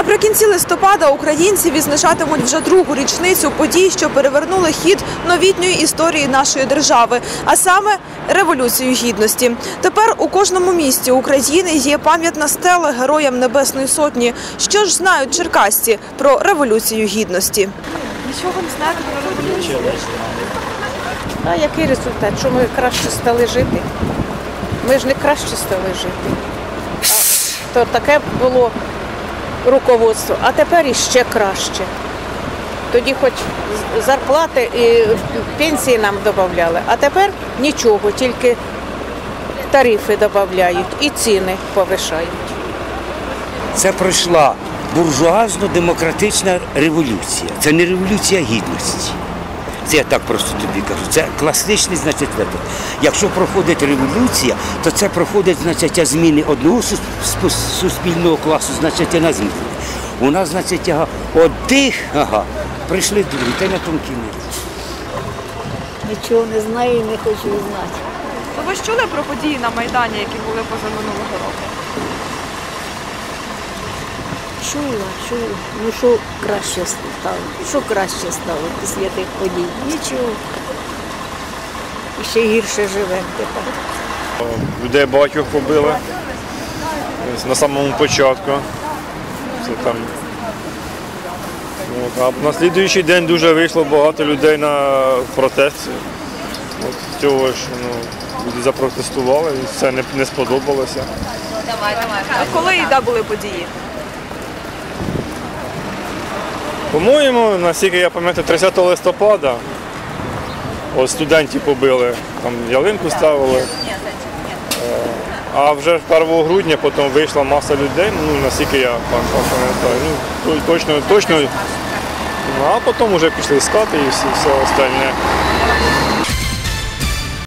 Наприкінці листопада українці відзначатимуть вже другу річницю подій, що перевернули хід новітньої історії нашої держави, а саме революцію гідності. Тепер у кожному місті України є пам'ятна стела героям Небесної Сотні. Що ж знають черкасці про революцію гідності? Нічого не знаєте про революцію? А який результат? Що ми краще стали жити? Ми ж не краще стали жити. То таке було руководство, а тепер іще краще. Тоді хоч зарплати і пенсії нам додавали, а тепер нічого, тільки тарифи додають і ціни повишають. Це пройшла буржуазно-демократична революція. Це не революція гідності. Це я так просто тобі кажу. Це класичний значить випадок. Якщо проходить революція, то це проходить значить, зміни одного суспільного класу, значить, на зміни. У нас, значить, ага, одних, ага, прийшли другі, та й на тому кінець. Нічого не знаю і не хочу знати. Ну, Ви ж чули про події на Майдані, які були позаминулого року? Чула, чула. Ну що краще стало? Що краще стало після тих подій? Нічого. І ще гірше живемо тепер. Людей багатьох побили на самому початку. Це там. От, А на слідуючий день дуже вийшло багато людей на протест. От цього ж ну, люди запротестували, і це не, не сподобалося. А коли і де були події? По-моєму, наскільки я пам'ятаю, 30 листопада ось студентів побили, там ялинку ставили. А вже 1 грудня потім вийшла маса людей, ну наскільки я пам- пам- пам'ятаю. Ну, точно, точно. Ну, а потім вже пішли скати і все, все остальне.